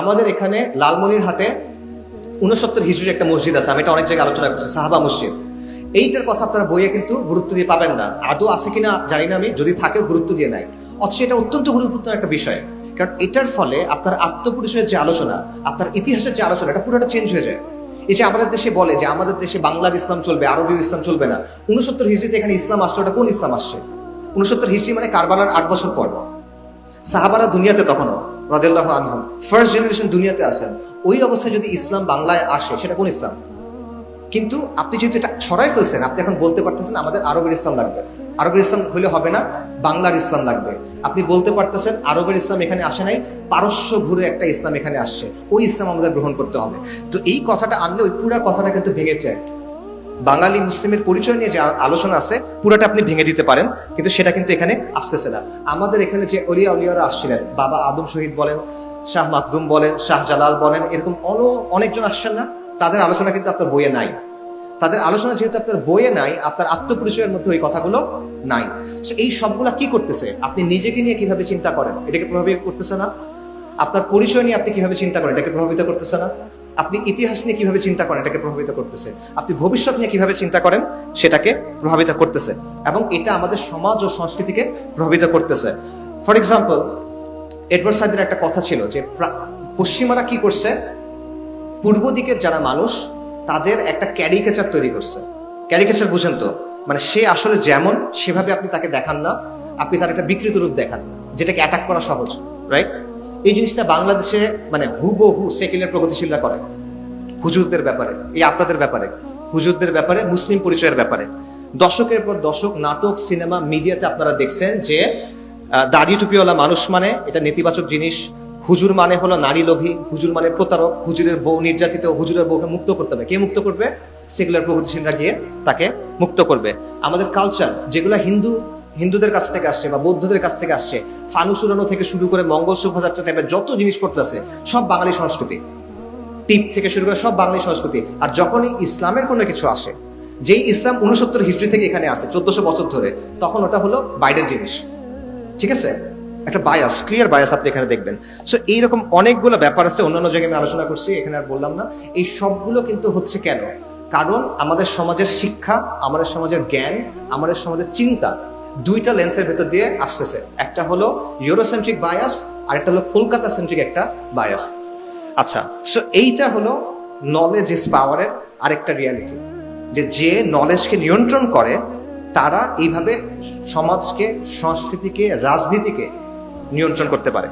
আমাদের এখানে লালমনির হাটে উনসত্তর হিজুরি একটা মসজিদ আছে, আমি এটা অনেক জায়গায় আলোচনা করছি, সাহাবা মসজিদ। এইটার কথা আপনারা বইয়ে কিন্তু গুরুত্ব দিয়ে পাবেন না। আদৌ আছে কিনা জানি না আমি, যদি থাকেও গুরুত্ব দিয়ে নাই। অথচ এটা অত্যন্ত গুরুত্বপূর্ণ একটা বিষয়, কারণ এটার ফলে আপনার আত্মপরিচয়ের যে আলোচনা, আপনার ইতিহাসের যে আলোচনা, এটা পুরোটা চেঞ্জ হয়ে যায়। এই যে আমাদের দেশে বলে যে আমাদের দেশে বাংলার ইসলাম চলবে আরবি ইসলাম চলবে না। উনসত্তর হিজড়িতে এখানে ইসলাম আসছে ওটা কোন ইসলাম আসছে? উনসত্তর হিজড়ি মানে কারবালার আট বছর পর। সাহাবারা দুনিয়াতে তখনও রদেল্লাহ আনহম ফার্স্ট জেনারেশন দুনিয়াতে আসেন ওই অবস্থায় যদি ইসলাম বাংলায় আসে, সেটা কোন ইসলাম? কিন্তু আপনি যেহেতু এটা সরাই ফেলছেন, আপনি এখন বলতে পারতেছেন আমাদের আরবের ইসলাম লাগবে। আরবের ইসলাম হলে হবে না, বাংলার ইসলাম লাগবে। আপনি বলতে পারতেছেন আরবের ইসলাম এখানে আসে নাই, পারস্য ঘুরে একটা ইসলাম এখানে আসছে। ওই ইসলাম আমাদের গ্রহণ করতে হবে। তো এই কথাটা আনলে ওই পুরো কথাটা কিন্তু ভেঙে যায়। বাঙালি মুসলিমের পরিচয় নিয়ে যে আলোচনা আছে, পুরোটা আপনি ভেঙে দিতে পারেন, কিন্তু সেটা কিন্তু এখানে আসতেছে না। আমাদের এখানে যে অলিয়া উলিয়ারা আসছিলেন, বাবা আদম শহীদ বলেন, শাহ মাকদুম বলেন, শাহ জালাল বলেন, এরকম অন- অনেকজন আসছেন না, তাদের আলোচনা কিন্তু আপনার বইয়ে নাই। তাদের আলোচনা যেহেতু আপনার বইয়ে নাই, আপনার আত্মপরিচয়ের মধ্যে ওই কথাগুলো নাই। এই সবগুলা কি করতেছে? আপনি নিজেকে নিয়ে কীভাবে চিন্তা করেন? এটাকে প্রভাবিত করতেছে না? আপনার পরিচয় নিয়ে আপনি কীভাবে চিন্তা করেন? এটাকে প্রভাবিত করতেছে না? আপনি ইতিহাস নিয়ে কীভাবে চিন্তা করেন, এটাকে প্রভাবিত করতেছে? আপনি ভবিষ্যৎ নিয়ে কীভাবে চিন্তা করেন, সেটাকে প্রভাবিত করতেছে। এবং এটা আমাদের সমাজ ও সংস্কৃতিকে প্রভাবিত করতেছে। ফর এক্সাম্পল এডওয়ার্ড সাইদের একটা কথা ছিল যে পশ্চিমারা কি করছে? পূর্ব দিকের যারা মানুষ, তাদের একটা ক্যারিকেচার তৈরি করছে। ক্যারিকেচার বুঝেন তো? মানে সে আসলে যেমন, সেভাবে আপনি তাকে দেখান না। আপনি তার একটা বিকৃত রূপ দেখান, যেটাকে অ্যাটাক করা সহজ রাইট এই জিনিসটা বাংলাদেশে মানে হুবহু সেকেলের প্রগতিশীলরা করে। হুজুরদের ব্যাপারে, এই আপনাদের ব্যাপারে, হুজুরদের ব্যাপারে, মুসলিম পরিচয়ের ব্যাপারে। দশকের পর দশক, নাটক, সিনেমা, মিডিয়াতে আপনারা দেখছেন যে দাড়ি টুপিওয়ালা মানুষ মানে এটা নেতিবাচক জিনিস। হুজুর মানে হলো নারী লোভী, হুজুর মানে প্রতারক, হুজুরের বউ নির্যাতিত, হুজুরের বউকে মুক্ত করতে হবে। কে মুক্ত করবে? সেগুলার প্রগতিশীলরা গিয়ে তাকে মুক্ত করবে। আমাদের কালচার যেগুলো হিন্দু হিন্দুদের কাছ থেকে আসছে বা বৌদ্ধদের কাছ থেকে আসছে, ফানুস উড়ানো থেকে শুরু করে মঙ্গল শোভাযাত্রা টাইপের যত জিনিসপত্র আছে, সব বাঙালি সংস্কৃতি। টিপ থেকে শুরু করে সব বাঙালি সংস্কৃতি। আর যখনই ইসলামের কোনো কিছু আসে, যেই ইসলাম উনসত্তর হিজড়ি থেকে এখানে আসে, চোদ্দশো বছর ধরে, তখন ওটা হলো বাইরের জিনিস। ঠিক আছে? একটা বায়াস ক্লিয়ার বায়াস আপনি এখানে দেখবেন। সো এইরকম অনেকগুলো ব্যাপার আছে, অন্যান্য জায়গায় আমি আলোচনা করছি, এখানে আর বললাম না। এই সবগুলো কিন্তু হচ্ছে কেন? কারণ আমাদের সমাজের শিক্ষা, আমাদের সমাজের জ্ঞান, আমাদের সমাজের চিন্তা দুইটা লেন্সের ভেতর দিয়ে আসতেছে। একটা হলো ইউরোসেন্ট্রিক বায়াস আর একটা হলো কলকাতা সেন্ট্রিক একটা বায়াস আচ্ছা সো এইটা হলো নলেজ ইজ পাওয়ারের আরেকটা রিয়ালিটি যে যে নলেজকে নিয়ন্ত্রণ করে, তারা এইভাবে সমাজকে, সংস্কৃতিকে, রাজনীতিকে নিয়ন্ত্রণ করতে পারে।